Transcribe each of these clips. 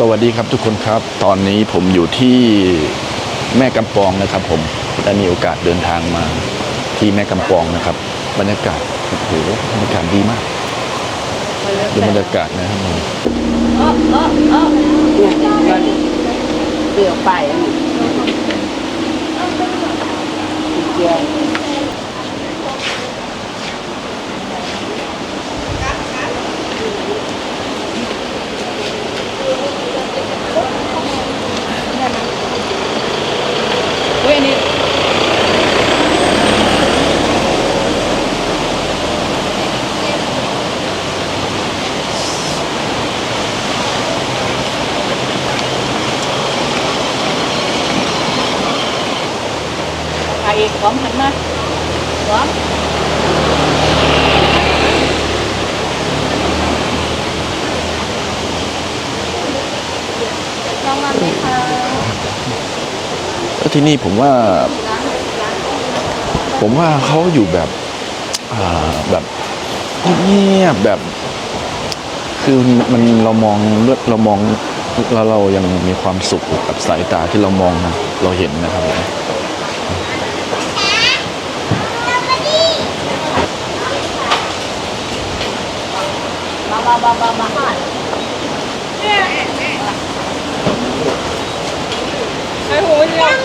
สวัสดีครับทุกคนครับ ตอนนี้ผมอยู่ที่แม่กำปองนะครับ ผมได้มีโอกาสเดินทางมาที่แม่กำปองนะครับ บรรยากาศโอ้โหบรรยากาศดีมากดูบรรยากาศนะครับผมเปลี่ยวไปเกียวยนี่ ใครพร้อมหันมาพร้อม ลองมาไหมคะแล้วที่นี่ผมว่า ผมว่าเขาอยู่แบบอ่าแบบเงียบๆแบบ คือมันเรามองเลือดเรามองแล้วเรายังมีความสุขกับสายตาที่เรามองนะเราเห็นนะครับผมมามามามามามาไอ้หูเนี่ย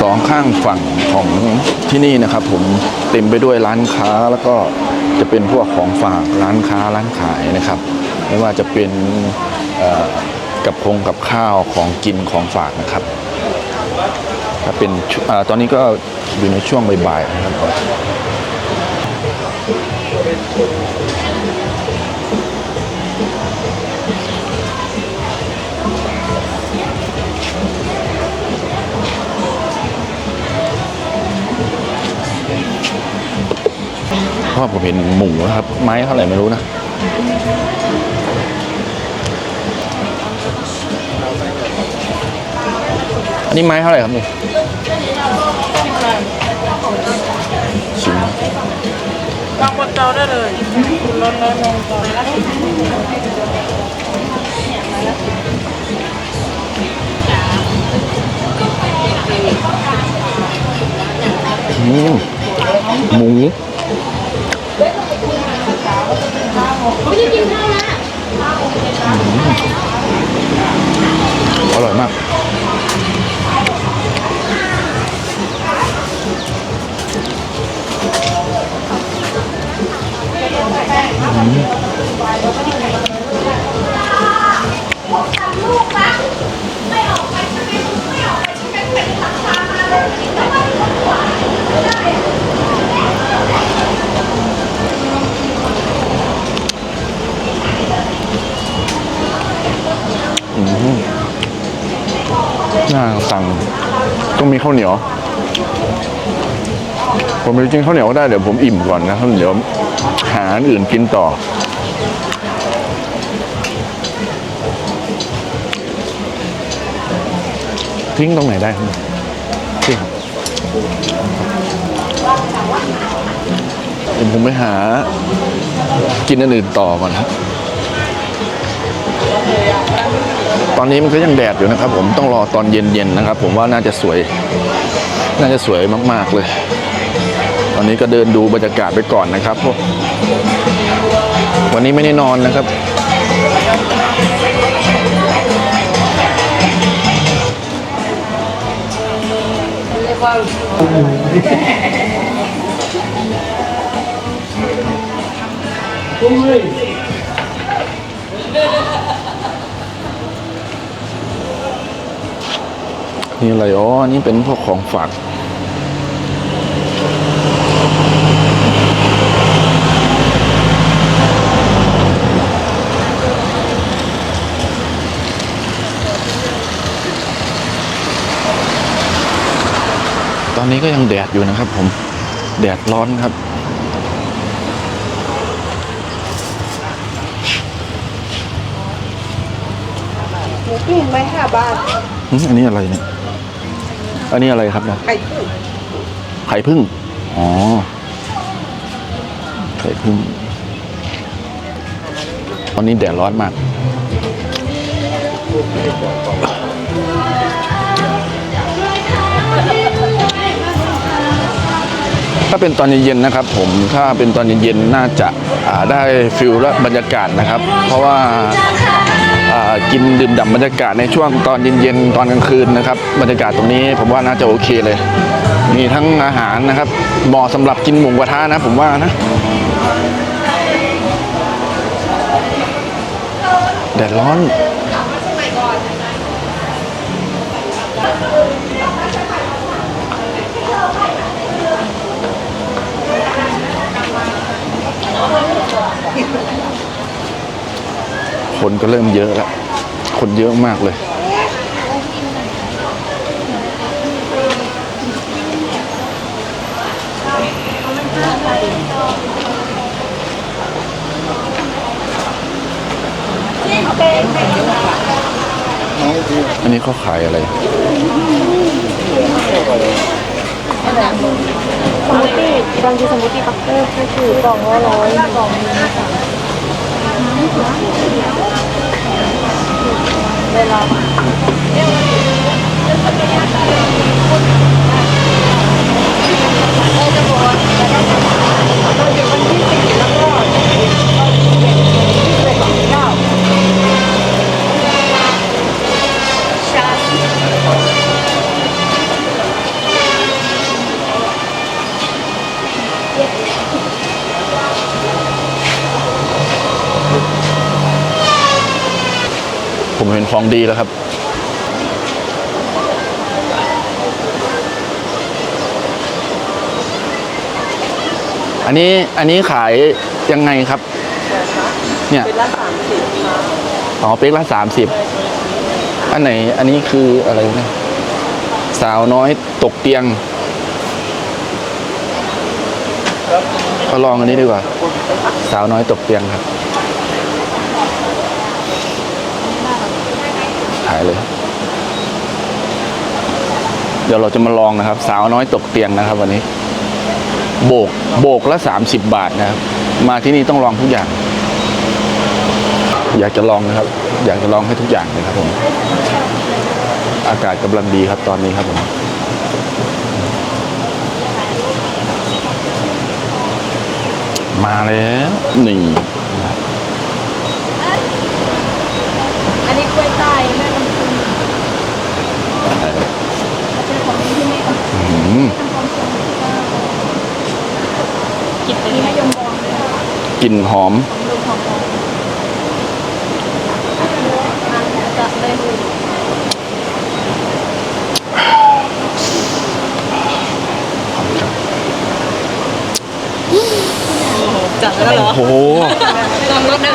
สองข้างฝั่งของที่นี่นะครับ ผมเต็มไปด้วยร้านค้าแล้วก็จะเป็นพวกของฝากร้านค้าร้านขายนะครับ ไม่ว่าจะเป็นกับคงกับข้าวของกินของฝากนะครับถ้าเป็นอตอนนี้ก็อยู่ในช่วงบ่ายๆนะครับ เพราะว่าผมเห็นหมูนะครับ ไม้เท่าไหร่ไม่รู้นะอันนี้ไม้เท่าไหร่ครับนี่ชิมลองบนเตาได้เลยร้อนร้อนลงก่อนอืมหมู ไม่ได้กินข้าว น่าสั่งต้องมีข้าวเหนียว ผมไปกินข้าวเหนียวก็ได้เดี๋ยวผมอิ่มก่อนนะครับเดี๋ยวหาอันอื่นกินต่อ ทิ้งตรงไหนได้ครับทิ้งผมไปหา กินอันอื่นต่อก่อนครับ ตอนนี้มันก็ยังแดดอยู่นะครับ ผมต้องรอตอนเย็นๆนะครับ ผมว่าน่าจะสวย น่าจะสวยมากๆเลย ตอนนี้ก็เดินดูบรรยากาศไปก่อนนะครับพวกวันนี้ไม่ได้นอนนะครับ นี่อะไรอ๋ออันนี่เป็นพวกของฝากตอนนี้ก็ยังแดดอยู่นะครับผม แดดร้อนครับหมูปิ้งไหมห้าบาทอืมอันนี้อะไรเนี่ย อันนี้อะไรครับเนี่ยไข่กุ้งไข่พึ่งอ๋อไข่พึ่งตอนนี้แดดร้อนมาก ถ้าเป็นตอนเย็นๆนะครับ ผมถ้าเป็นตอนเย็นๆน่าจะอ่าได้ฟิลและบรรยากาศนะครับ เพราะว่าอ่า กินดื่มด่ำบรรยากาศในช่วงตอนเย็นๆตอนกลางคืนนะครับ บรรยากาศตรงนี้ผมว่าน่าจะโอเคเลย มีทั้งอาหารนะครับเหมาะสำหรับกินหมูกระทะนะผมว่านะแดดร้อนคนก็เริ่มเยอะแล้ว คนเยอะมากเลย อันนี้เขาขายอะไรสมูทตี้บางทีสมูทตี้ปักเตอร์ก็คือกล่องละร้อยกล่องนึงค่ะ เวลาผ ของดีแล้วครับอันนี้อันนี้ขายยังไงครับ เนี่ยเป็นละสามสิบอ๋อเป๊กละสามสิบอันไหนอันนี้คืออะไรนะสาวน้อยตกเตียงก็ลองอันนี้ดีกว่า สาวน้อยตกเตียงครับ ขายเลย เดี๋ยวเราจะมาลองนะครับ สาวน้อยตกเตียงนะครับ วันนี้ โบกโบกละสามสิบบาทนะครับ มาที่นี่ต้องลองทุกอย่าง อยากจะลองนะครับ อยากจะลองให้ทุกอย่างเลยครับผม อากาศกำลังดีครับตอนนี้ครับผมมาแล้วนี่ อันนี้กล้วยใต้แม่ลำพูนของที่แมกินอันนี้มะยมบองเลยกลิ่นหอมดูของบองจัดเลยจัดแล้วเหรอ โอ้โห ลองรถหนึ่ง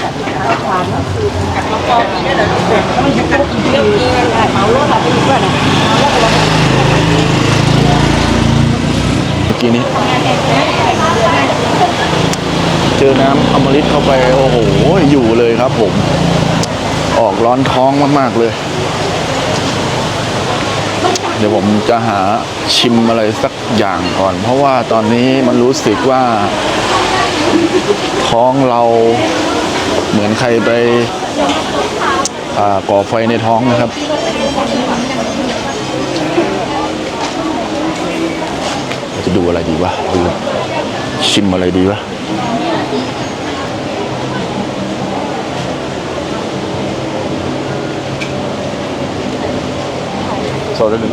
โลดอะไรอีกว่านะเมื่อกี้นี้เจอน้ำอมฤตเข้าไปโอ้โหอยู่เลยครับผม ออกร้อนท้องมากๆเลย เดี๋ยวผมจะหาชิมอะไรสักอย่างก่อน เพราะว่าตอนนี้มันรู้สึกว่าท้องเรา เหมือนใครไปอ่าก่อไฟในท้องนะครับ จะดูอะไรดีวะดูชิมอะไรดีวะ So did it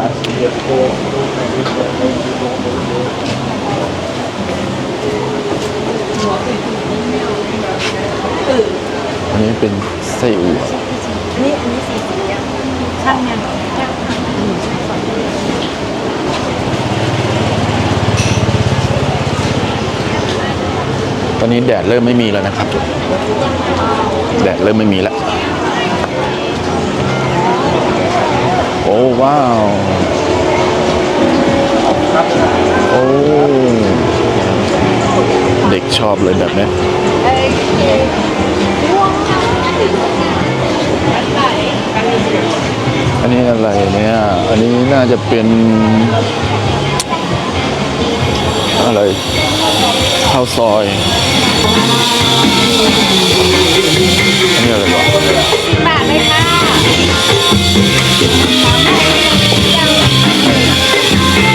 นนี้เป็นไส้อั่วนี่อันนี้สีสีอะช่างงช่างตอนนี้แดดเริ่มไม่มีแล้วนะครับ แดดเริ่มไม่มีแล้ว โอ้ว้าว โอ้ เด็กชอบเลยแบบนี้ อันนี้อะไรเนี่ย อันนี้น่าจะเป็น อะไรข้าวซอยอันนี้อะไรวะบาทเลยค่ะ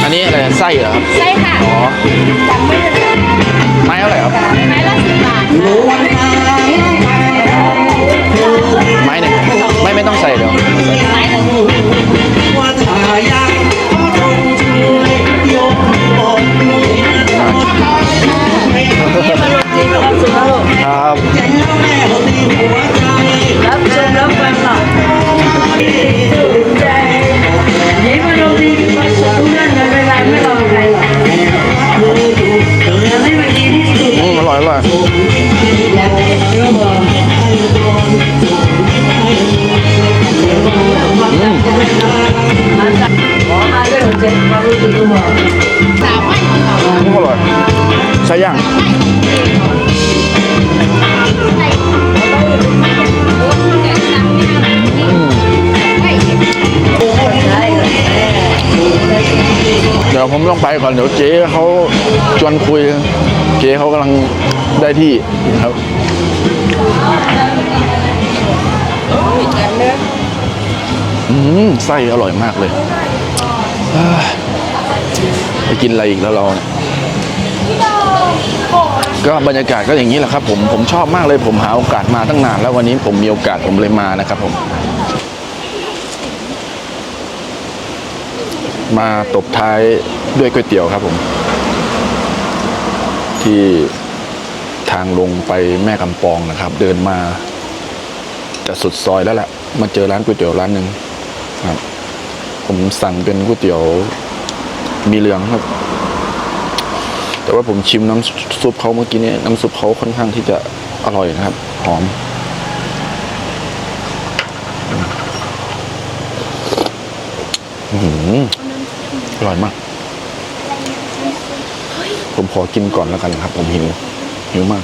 อันนี้อะไรไส้เหรอครับใช่ค่ะอ๋อไม้เท่าไหร่ครับไม้ละสิบบาทไม้หนึ่งไม่ไม่ต้องใส่เดี๋ยว ดี๋ยวผมต้องไปก่อนเดี๋ยวเจ๊เขาชวนคุย เจ๊เขากำลังได้ที่ครับอืมไส้อร่อยมากเลยเอ้ยไปกินอะไรอีกแล้วเราเนี่ยก็บรรยากาศก็อย่างนี้แหละครับผมผมชอบมากเลยผมหาโอกาสมาตั้งนานแล้ววันนี้ผมมีโอกาสผมเลยมานะครับผม มาตบท้ายด้วยก๋วยเตี๋ยวครับผม ที่ทางลงไปแม่กำปองนะครับ เดินมาจะสุดซอยแล้วแหละมาเจอร้านก๋วยเตี๋ยวร้านหนึ่งครับ ผมสั่งเป็นก๋วยเตี๋ยวมีเหลืองครับ แต่ว่าผมชิมน้ำซุปเขาเมื่อกี้นี้น้ำซุปเขาค่อนข้างที่จะอร่อยนะครับ หอมอื้อหืออ ร่อยมาก ผมขอกินก่อนแล้วกันครับ ผมหิวหิวมาก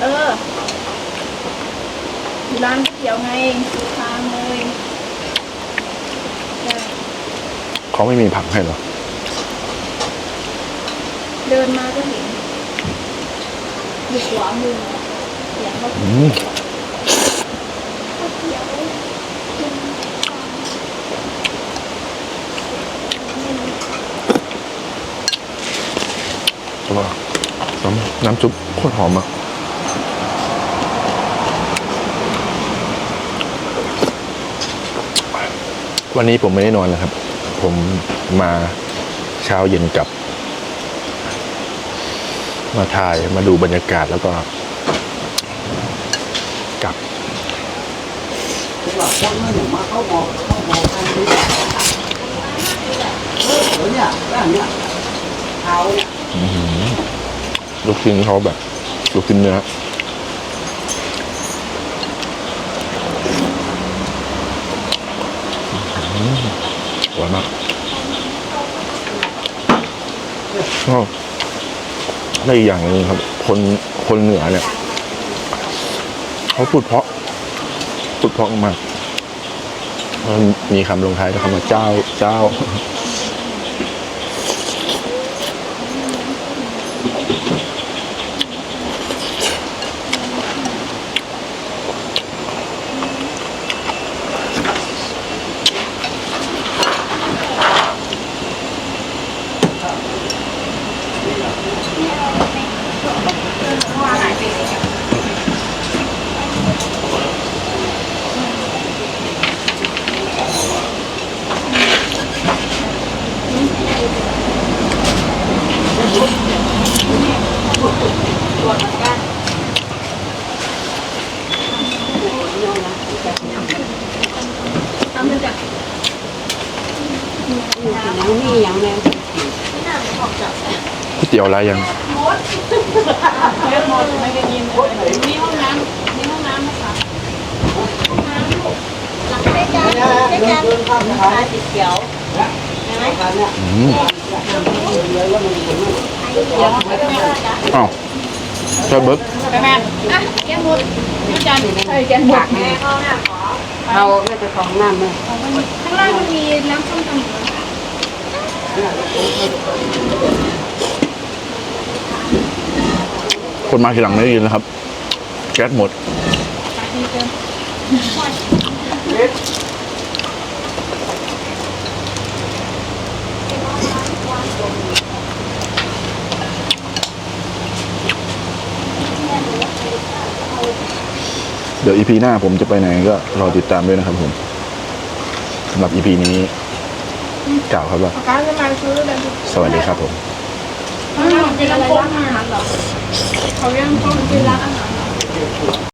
เออร้านก๋วยเตี๋ยวไงทางเลยเขาไม่มีผักให้เหรอ เดินมาก็เห็นอยู่ขวามือเสียงเขาอืมอร่อยน้ำน้ำซุปโคตรหอมอะวันนี้ผมไม่ได้นอนนะครับ ผมมาเช้าเย็นกลับ มาถ่ายมาดูบรรยากาศแล้วก็กลับลูกชิ้นเขาแบบลูกชิ้นเนื้อหวานมาก Oh. ในอีกอย่างหนึงครับ คนคนเหนือเนี่ยเขาพูดเพราะพูดเพราะมากมีคำลงท้ายด้วยคำว่าเจ้าเจ้า ยเตี๋ยวอะไรยังเรียกหมดไม่ได้ยินมีห้องน้ำมีห้องน้ำนะคะหลังได้จานได้จานสีเขียวอืมอ้าวใช่เบิร์กไปแม่อะแกหมดยูจันใช่แกหมดเอาไม่จะของน้ำเลยข้างล่างมันมีน้ำส้มตำ คนมาทีหลังไม่ได้ยินนะครับ แก๊สหมดเดี๋ยวอีพีหน้าผมจะไปไหนก็รอติดตามด้วยนะครับผมสำหรับอีพีนี้กล่าวครับว่าการจะมาซื้อเลยสวัสดีครับผม เขาเป็นอะไรร้านอาหารเหรอเขายังต้องเป็นร้านอาหาร